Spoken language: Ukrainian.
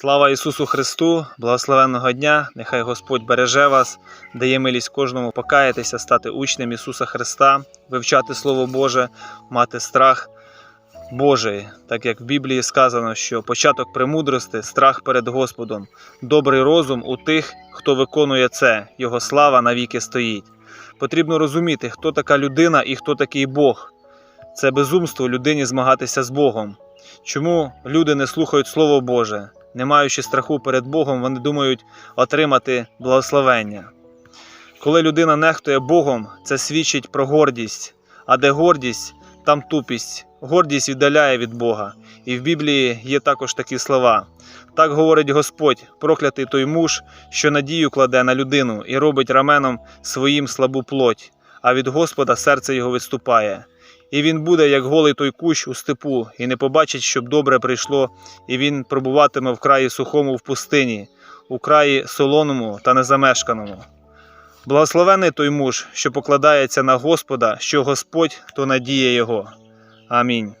Слава Ісусу Христу, благословенного дня! Нехай Господь береже вас, дає милість кожному покаятися, стати учнем Ісуса Христа, вивчати Слово Боже, мати страх Божий, так як в Біблії сказано, що початок премудрости страх перед Господом, добрий розум у тих, хто виконує це, Його слава навіки стоїть. Потрібно розуміти, хто така людина і хто такий Бог. Це безумство людині змагатися з Богом. Чому люди не слухають Слово Боже? Не маючи страху перед Богом, вони думають отримати благословення. Коли людина нехтує Богом, це свідчить про гордість, а де гордість, там тупість. Гордість віддаляє від Бога. І в Біблії є також такі слова. Так говорить Господь, проклятий той муж, що надію кладе на людину і робить раменом своїм слабу плоть, а від Господа серце його виступає. І він буде, як голий той кущ у степу, і не побачить, щоб добре прийшло, і він пробуватиме в краї сухому в пустині, у краї солоному та незамешканому. Благословений той муж, що покладається на Господа, що Господь то надія його. Амінь.